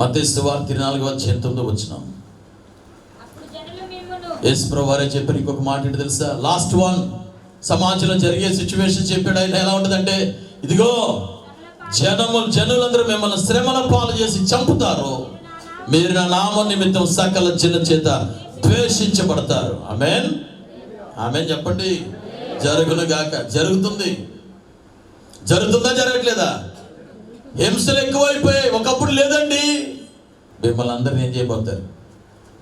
మతేస్తు తిరునాలుగు నాలుగు వచ్చి తొమ్మిది వచ్చినాం అప్పుడు యేసు వారే ఇంకొక మాట ఏంటి తెలుసా? లాస్ట్ వన్ సమాజంలో జరిగే సిచ్యువేషన్ చెప్పాడు. ఆయన ఎలా ఉంటుందంటే ఇదిగో జనములు జనులందరూ మిమ్మల్ని శ్రమల పాలు చేసి చంపుతారు. మీరు నా నామ నిమిత్తం సకల చిన్న చేత ద్వేషించబడతారు. ఆమెన్ ఆమెన్ చెప్పండి. జరుగును గాక. జరుగుతుంది. జరుగుతుందా జరగట్లేదా? హింసలు ఎక్కువైపోయాయి. ఒకప్పుడు లేదండి. మిమ్మల్ని అందరిని ఏం చేయబోతారు?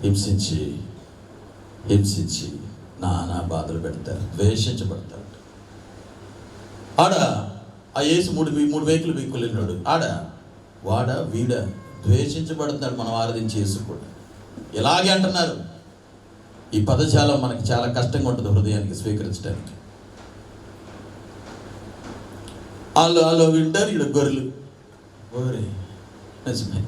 హింసించి హింసించి నానా బాధలు పెడతారు ద్వేషించబడతారు. ఆడ ఆ వేసి మూడు మూడు వెహికల్ వెహికల్ ఆడ వాడ వీడ ద్వేషించబడుతున్నాడు. మనం ఆరాధించి యేసు కూడా. ఇలాగే అంటున్నారు. ఈ పదజాలం మనకి చాలా కష్టంగా ఉంటుంది హృదయానికి స్వీకరించడానికి. వాళ్ళు వాళ్ళు వింటారు ఇక్కడ గొర్రెలు. ఓరే నిజమే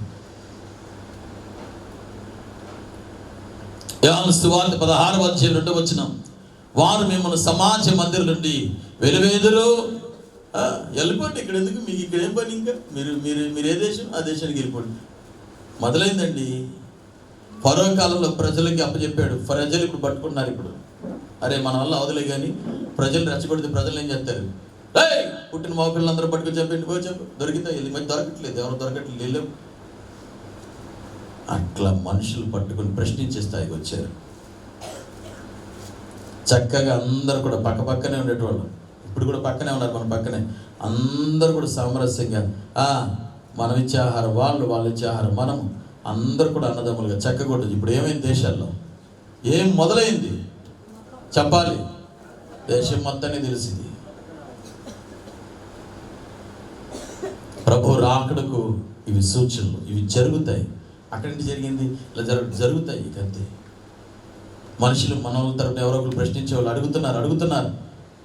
యోహాను పదహారు వచ్చే రెండు వచ్చిన వారు మిమ్మల్ని సమాజ మందిరం నుండి వెలువేదురు. వెళ్ళిపోండి ఇక్కడ ఎందుకు? మీకు ఇక్కడ ఏం పని ఇంకా? మీరు మీరు మీరు ఏ దేశం? ఆ దేశానికి వెళ్ళిపోండి. మొదలైందండి. పరో కాలంలో ప్రజలకి అప్పచెప్పాడు. ప్రజలు ఇప్పుడు పట్టుకున్నారు ఇప్పుడు. అరే మన వల్ల అవదలే కానీ ప్రజలు రెచ్చగొడితే ప్రజలు ఏం చేస్తారు? ఏయ్ పుట్టిన మా పిల్లలందరూ పట్టుకొని చెప్పండి పోయి చెప్పు. దొరికితే వెళ్ళి మరి దొరకట్లేదు. ఎవరు దొరకట్లేదు? వెళ్ళాం అట్లా మనుషులు పట్టుకొని ప్రశ్నించే స్థాయికి వచ్చారు. చక్కగా అందరు కూడా పక్క పక్కనే ఉండేటోళ్ళు. ఇప్పుడు కూడా పక్కనే ఉన్నారు మన పక్కనే. అందరు కూడా సామరస్యంగా మనం ఇచ్చే ఆహారం వాళ్ళు వాళ్ళు ఇచ్చే ఆహారం మనం అందరు కూడా అన్నదమ్ములుగా చక్కగొట్టదు ఇప్పుడు ఏమైంది దేశాల్లో? ఏం మొదలైంది? చెప్పాలి. దేశం మొత్తాన్ని తెలిసింది. ప్రభు రాకడకు ఇవి సూచనలు ఇవి జరుగుతాయి. అక్కడి నుంచి జరిగింది ఇలా జరుగు జరుగుతాయి ఇక అంతే. మనుషులు మన తరపున ఎవరో ఒకరు ప్రశ్నించే వాళ్ళు అడుగుతున్నారు అడుగుతున్నారు.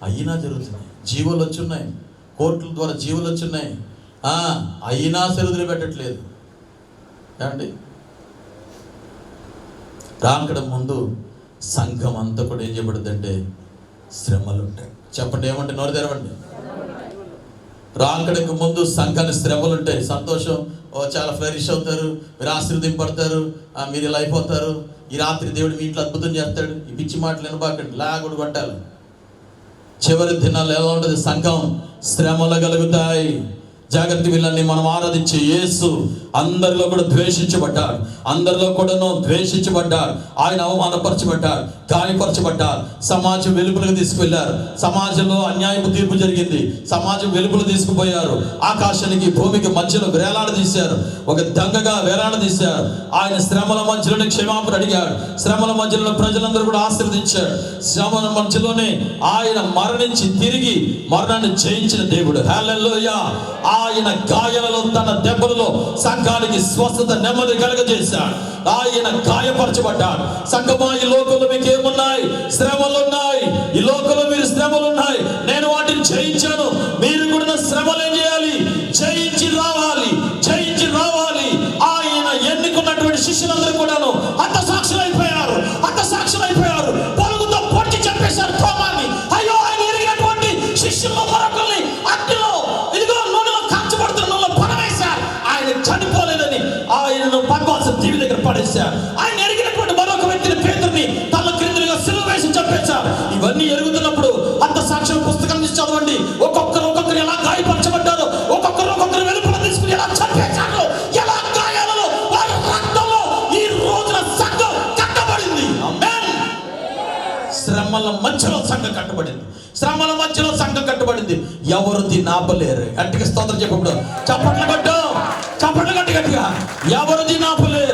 అయినా జరుగుతున్నాయి. జీవులు వచ్చున్నాయి. కోర్టుల ద్వారా జీవులు వచ్చున్నాయి. అయినా సెరుదులు పెట్టట్లేదు ఏమండి? రాకడం ముందు సంఘం అంతా కూడా ఏం చేయబడుతుందంటే శ్రమలు ఉంటాయి చెప్పండి ఏమంటే నోరు తెరవండి. రాకడకు ముందు సంఘాన్ని శ్రమలు ఉంటాయి. సంతోషం. ఓ చాలా ఫ్లరిష్ అవుతారు. మీరు ఆశీర్వదింపడతారు ఆ, మీరు ఇలా అయిపోతారు. ఈ రాత్రి దేవుడు మీ ఇంట్లో అద్భుతం చేస్తాడు. ఈ పిచ్చి మాటలు వినబాకండి. లాగుడు కొట్టాలి చివరి దినాలు ఎలా ఉంటుంది? సంఘం శ్రమలు కలుగుతాయి. జాగ్రత్త వీళ్ళని మనం ఆరాధించే యేసు అందరిలో కూడా ద్వేషించబడ్డాడు. అందరిలో కూడాను ద్వేషించబడ్డాడు. ఆయన అవమానపరచబడ్డాడు. గాయపరచబడ్డాడు. సమాజం వెలుపులకు తీసుకువెళ్ళారు. సమాజంలో అన్యాయపు తీర్పు జరిగింది. సమాజం వెలుపులు తీసుకుపోయారు. ఆకాశానికి భూమికి మధ్యలో వేలాడదీశారు. ఒక దంగగా వేలాడదీశారు. ఆయన శ్రమల మధ్యలోనే క్షమాపణ అడిగాడు. శ్రమల మధ్యలో ప్రజలందరూ కూడా ఆశీర్వదించాడు శ్రమల మధ్యలోనే ఆయన మరణించి తిరిగి మరణాన్ని జయించిన దేవుడు. హల్లెలూయా! ఆయన గాయాలలో తన దెబ్బలలో సంఘానికి స్వస్థత నెమ్మది కలగజేశాడు. ఆయన గాయపరచబడ్డాడు. సంఘమా ఈ లోకంలో మీకు ఏమున్నాయి పడేశారు ఆయన ఎరిగినటువంటి మరొక వ్యక్తిని పేదరిని తల క్రిందులుగా సిలువ వేసి చంపేశారు. ఇవన్నీ ఎరుగుతున్నప్పుడు అంత సాక్ష్యం పుస్తకం నుంచి చదవండి. ఒక్కొక్కరు ఒక్కొక్కరు ఎలా గాయపరచబడ్డారు ఒక్కొక్కరు ఒక్కొక్కరు వెలుపల తీసుకుని ఎలా చంపేశారు ఎలా గాయాలలో వారి రక్తంలో ఈ రోజున సంఘం కట్టబడింది. శ్రమల మధ్యలో సంఘం కట్టబడింది. శ్రమల మధ్యలో సంఘం కట్టబడింది. ఎవరు దీన్ని ఆపలేరు గట్టిగా స్తోత్రం చెప్పప్పుడు చప్పట్లు కొట్టు. చప్పట్లు గట్టి గట్టిగా. ఎవరు దీన్ని ఆపలేరు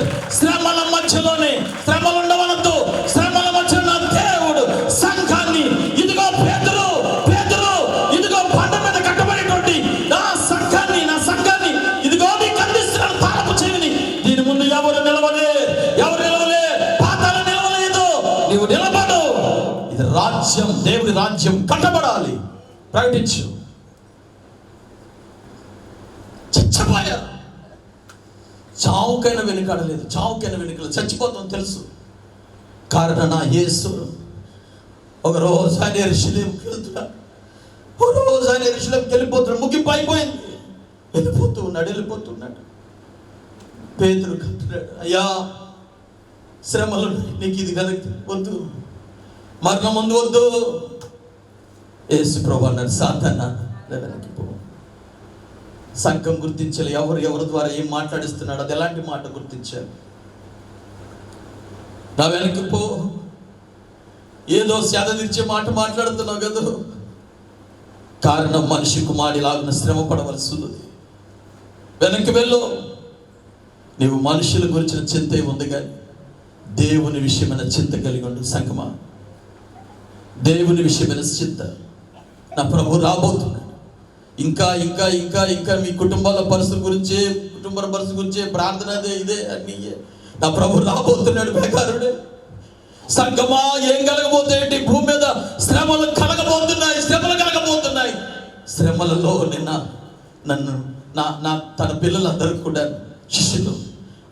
మధ్యలోనే శ్రమలు ఉండవనద్దు. శ్రమల మధ్య నా దేవుడు సంఘాన్ని. ఇదిగో పేదలు పేదలు ఇదిగో పంట మీద కట్టబడేటువంటి నా సంఘాన్ని నా సంఘాన్ని. ఇదిగో నీకు అందిస్తున్నాను పాలపు చెవిని. దీని ముందు ఎవరు నిలవలే ఎవరు నిలవలే? పాతాల నిలవలేదు. నీవు నిలబడు. ఇది రాజ్యం దేవుడి రాజ్యం. కట్టబడాలి. ప్రకటించు. చావుకైనా వెనుకాడలేదు చావుకైనా వెనుకలేదు. చచ్చిపోతాం తెలుసు. కారణ నా యేసు ఒక రోజు ఆయన ఎరుషులేంకి వెళ్తున్నాడు ఒక ఆయన ఎరుషులేంకి వెళ్ళిపోతున్నాడు ముగింపు అయిపోయింది వెళ్ళిపోతూ ఉన్నాడు. వెళ్ళిపోతున్నాడు పేదలు కట్టున్నాడు అయ్యా శ్రమలు నీకు ఇది కదా వద్దు. మరణం ముందు వద్దు. ఏసు ప్రభు అన్నాడు సాధన వెనక్కి పో. సంఘం గుర్తించాలి. ఎవరు ఎవరి ద్వారా ఏం మాట్లాడిస్తున్నాడు? అది ఎలాంటి మాట గుర్తించారు? నా వెనక్కి పో. ఏదో సేద తీర్చే మాట మాట్లాడుతున్నావు కదా. కారణం మనిషి కుమారి లాగిన శ్రమ పడవలసి ఉంది వెనక్కి వెళ్ళు. నీవు మనుషుల గురించిన చింత ఉంది కానీ దేవుని విషయమైన చింత కలిగి ఉండు సంగమా. దేవుని విషయమైన చింత. నా ప్రభు రాబోతున్నాడు. ఇంకా ఇంకా ఇంకా ఇంకా మీ కుటుంబాల పరిస్థితి గురించి కుటుంబ పరిస్థితి గురించే ప్రార్థన అదే ఇదే అన్ని నా ప్రభు రాబోతున్నాడు బేకారుడే. సంగమా ఏం ఏంటి? భూమి మీద శ్రమలు కలగబోతున్నాయి శ్రమలు కలగబోతున్నాయి. శ్రమలలో నిన్న నన్ను నా నా తన పిల్లలందరూ కూడా శిష్యులు.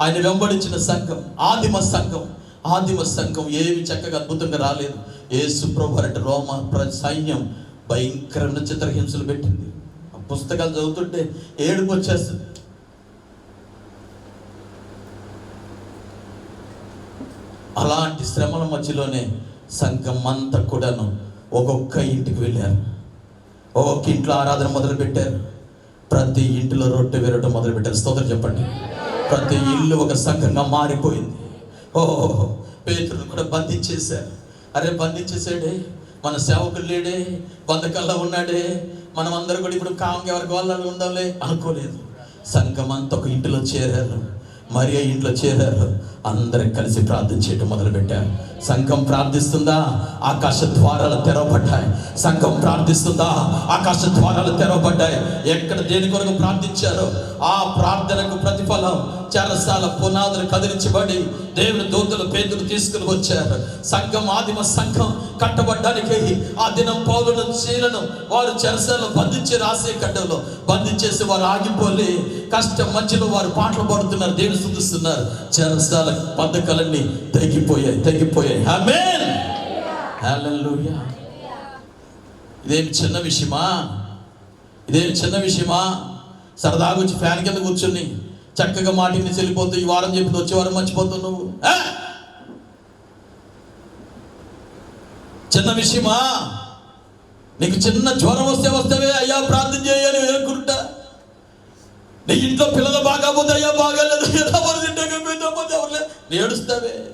ఆయన వెంబడించిన సంఘం ఆదిమ సంఘం. ఆదిమ సంఘం ఏమి చక్కగా అద్భుతంగా రాలేదు. ఏ ప్రభు అంటే రోమ ప్ర సైన్యం భయంకరమైన చిత్రహింసలు పెట్టింది. పుస్తకాలు చదువుతుంటే ఏడుపు వచ్చేస్తుంది. అలాంటి శ్రమల మధ్యలోనే సంఘం అంతా కూడాను ఒక్కొక్క ఇంటికి వెళ్ళారు. ఒక్కొక్క ఇంట్లో ఆరాధన మొదలు పెట్టారు ప్రతి ఇంటిలో రొట్టె వేరటం మొదలు పెట్టారు స్తోత్రం చెప్పండి. ప్రతి ఇల్లు ఒక సంఘంగా మారిపోయింది. ఓహో పేతులను కూడా బంధించేశారు. అరే బంధించేసాడే మన సేవకులు లేడే? బంధకల్లా ఉన్నాడే? మనం అందరూ కూడా ఇప్పుడు కాంగ్ ఎవరికి వాళ్ళు ఉండాలి? అనుకోలేదు. సంఘం అంతా ఒక ఇంటిలో చేరారు. మరి ఇంట్లో చేరారు. అందరం కలిసి ప్రార్థన చేయటం మొదలుపెట్టారు సంఘం ప్రార్థిస్తుందా? ఆకాశ ద్వారాలు తెరవబడ్డాయి. సంఘం ప్రార్థిస్తుందా? ఆకాశ ద్వారాలు తెరవబడ్డాయి. ఎక్కడ దేని కొరకు ప్రార్థించారో ఆ ప్రార్థనకు ప్రతిఫలం చాలాసార్లు పునాదులు కదిలించబడి దేవుని దూతలు పేదలు తీసుకుని వచ్చారు. సంఘం ఆదిమ సంఘం కట్టబడ్డానికి ఆ దినం పౌరులను చీలను వారు చెరసాలలో బంధించి రాసే కట్టలో బంధించేసి వారు ఆగిపోలే కష్టం మధ్యలో వారు పాటలు పాడుతున్నారు దేవుని స్థుతిస్తున్నారు. చెరసాల బద్ధకాలన్నీ తగ్గిపోయాయి తగ్గిపోయాయి ఆమేన్ హల్లెలూయా ఇదేమి చిన్న విషయమా? ఇదేమి చిన్న విషయమా? సరదాగా వచ్చి ఫ్యాన్ కింద కూర్చుని చక్కగా మాటిని చెల్లిపోతూ ఈ వారం చెప్పింది వచ్చే వారం మర్చిపోతావు నువ్వు. చిన్న విషయమా? నీకు చిన్న జ్వరం వస్తే వస్తావే అయ్యా ప్రార్థన చేయని వేరుకుంటా నీ ఇంట్లో పిల్లలు బాగా పోతే అయ్యా బాగాలేదు ఎలా పోతే ఎవరు ఏడుస్తావే.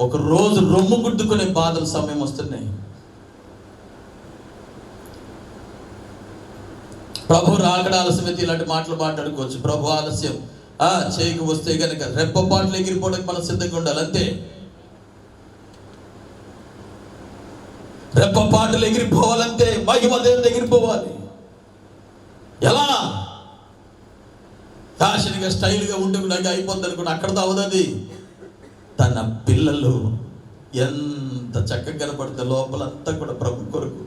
ఒక రోజు రొమ్ము గుడ్డుకునే బాధల సమయం వస్తున్నాయి. ప్రభు రాకడ ఆలస్యమైతే ఇలాంటి మాటలు మాట్లాడుకోవచ్చు. ప్రభు ఆలస్యం. ఆ చేయకు వస్తే గనక రెప్పపాట్లు ఎగిరిపోవడానికి మనం సిద్ధంగా ఉండాలి. అంతే. రెప్పపాటలు ఎగిరిపోవాలంటే మహిమ దేవుని ఎగిరిపోవాలి ఎలా? ఫ్యాషన్గా స్టైల్గా ఉంటే నాకు అయిపోద్ది అనుకున్నా అక్కడతో అవదది తన పిల్లలు ఎంత చక్కగా కనపడితే లోపలంతా కూడా ప్రభు కొరకు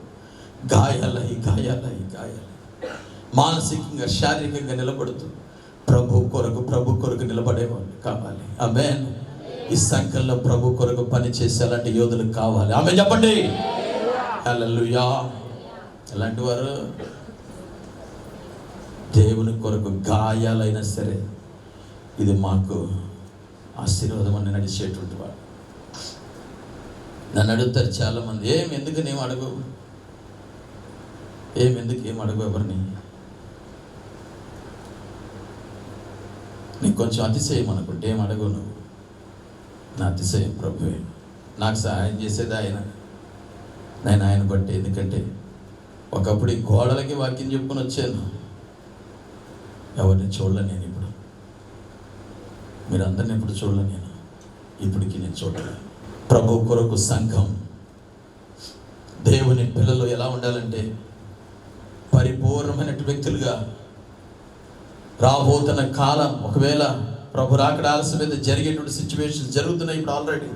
గాయాలై గాయాలై గాయాలై. మానసికంగా శారీరకంగా నిలబడుతూ ప్రభు కొరకు ప్రభు కొరకు నిలబడేవాళ్ళు కావాలి. ఆమె ఈ సంఘంలో ప్రభు కొరకు పని చేసే అలాంటి యోధులు కావాలి. ఆమె చెప్పండి. హల్లెలూయా. ఎలాంటి వారు? దేవుని కొరకు గాయాలైనా సరే ఇది మాకు ఆశీర్వాదం అని నడిచేటువంటి వాడు. నన్ను అడుగుతారు చాలామంది ఏం ఎందుకు నేను అడుగు? ఏం ఎందుకు ఏం అడుగు ఎవరిని? నీకు కొంచెం అతిశయం అనుకుంటే ఏం అడగు నువ్వు? నా అతిశయం ప్రభువే. నాకు సహాయం చేసేది ఆయన. నేను ఆయన బట్టి ఎందుకంటే ఒకప్పుడు ఈ గోడలకి వాక్యం చెప్పుకొని వచ్చాను. ఎవరిని చూడలే నేను ఇప్పుడు. మీరు అందరిని ఇప్పుడు చూడలే నేను. ఇప్పటికి నేను చూడలే. ప్రభు కొరకు సంఘం దేవుని పిల్లలు ఎలా ఉండాలంటే పరిపూర్ణమైన వ్యక్తులుగా రాబోతున్న కాలం ఒకవేళ ప్రభు రాకడ మీద జరిగేటువంటి సిచ్యువేషన్ జరుగుతున్నాయి ఇప్పుడు ఆల్రెడీ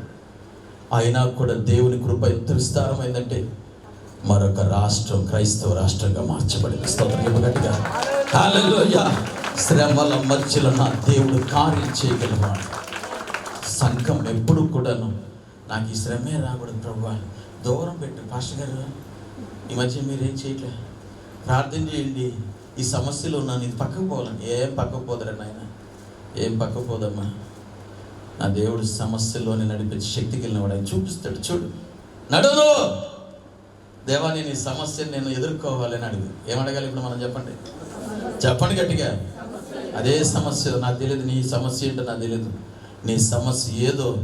అయినా కూడా దేవుని కృప ఎంత విస్తారమైందంటే మరొక రాష్ట్రం క్రైస్తవ రాష్ట్రంగా మార్చబడింది. స్తోత్రం ఇవ్వగట్టుగా హల్లెలూయా. శ్రమల మధ్యలో నా దేవుడు కార్యం చేయగలవాడు. సంఘం ఎప్పుడు కూడాను నాకు ఈ శ్రమే రాకూడదు ప్రభు దూరం పెట్టు. పాస్టర్ గారు ఈ మధ్య మీరేం చేయట్లే? ప్రార్థన చేయండి. ఈ సమస్యలో ఉన్నాను. ఇది పక్కకు పోవాలని ఏం పక్కకు పోదరా నాయన? ఏం పక్కపోదమ్మా నా దేవుడు సమస్యలోనే నడిపించి శక్తి వెళ్ళినవాడు ఆయన చూపిస్తాడు. చూడు. నడును దేవా నేను ఈ సమస్యను నేను ఎదుర్కోవాలని అడుగు ఏమడగాలి ఇప్పుడు మనం చెప్పండి? చెప్పండి గట్టిగా. అదే సమస్య నాకు తెలియదు నీ సమస్య ఏంటో నాకు తెలియదు నీ సమస్య ఏదో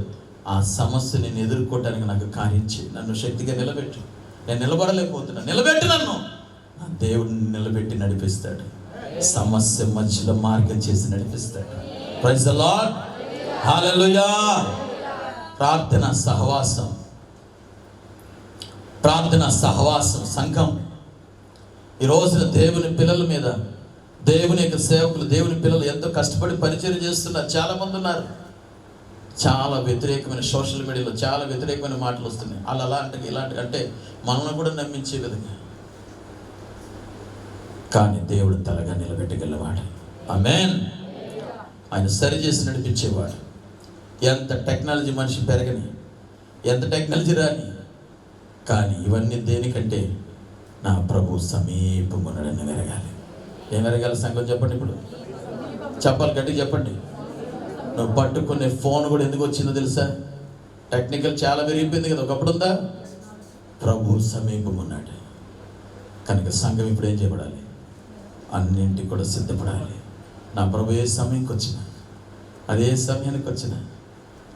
ఆ సమస్య నేను ఎదుర్కోవటానికి నాకు కార్యం నన్ను శక్తిగా నిలబెట్టు. నేను నిలబడలేకపోతున్నా. నిలబెట్టు నన్ను. నా దేవుడిని నిలబెట్టి నడిపిస్తాడు. సమస్య మధ్యలో మార్గం చేసి నడిపిస్తాడు. ప్రైజ్ ద లార్డ్ ప్రార్థన సహవాసం. ప్రార్థన సహవాసం సంఘం. ఈ రోజున దేవుని పిల్లల మీద దేవుని యొక్క సేవకులు దేవుని పిల్లలు ఎంతో కష్టపడి పరిచయం చేస్తున్నారు. చాలామంది ఉన్నారు. చాలా వ్యతిరేకమైన సోషల్ మీడియాలో చాలా వ్యతిరేకమైన మాటలు వస్తున్నాయి. వాళ్ళు అలాంటి ఇలాంటి అంటే మనల్ని కూడా నమ్మించే విధంగా. కానీ దేవుడు తలగా నిలబెట్టగలవాడు. ఆమెన్. ఆయన సరి చేసి నడిపించేవాడు. ఎంత టెక్నాలజీ మనిషి పెరగని ఎంత టెక్నాలజీ రాని కానీ ఇవన్నీ దేనికంటే? నా ప్రభు సమీపమునడని వెరగాలి ఏం వెరగాలి సంగతి చెప్పండి ఇప్పుడు? చెప్పాలి గట్టిగా చెప్పండి. నువ్వు పట్టుకునే ఫోన్ కూడా ఎందుకు వచ్చిందో తెలుసా? టెక్నికల్ చాలా పెరిగిపోయింది కదా ఒకప్పుడు ఉందా? ప్రభు సమీపమున్నాడు. కనుక సంఘం ఇప్పుడు ఏం చేయబడాలి? అన్నింటికి కూడా సిద్ధపడాలి. నా ప్రభు ఏ సమయంకి వచ్చిన అదే సమయానికి వచ్చిన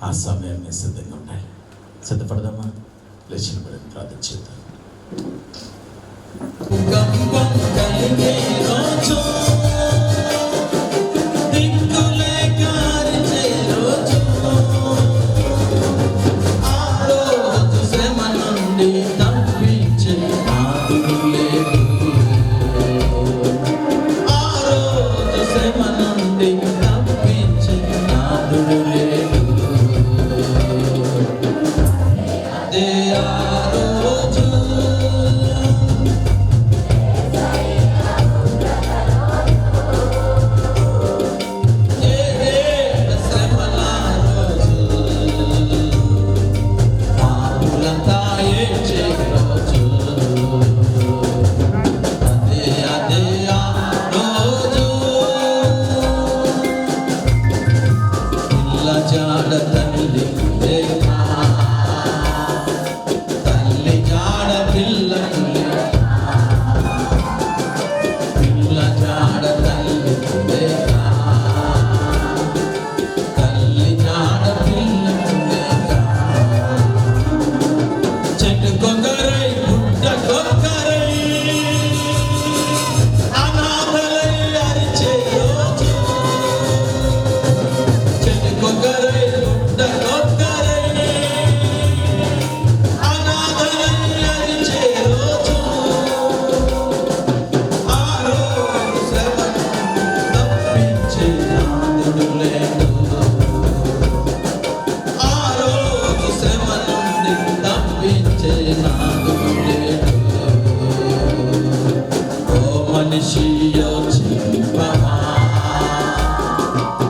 ఆ సమయాన్ని సిద్ధంగా ఉండాలి. సిద్ధపడదామా? లేచిన పడి ప్రార్థన చేద్దాం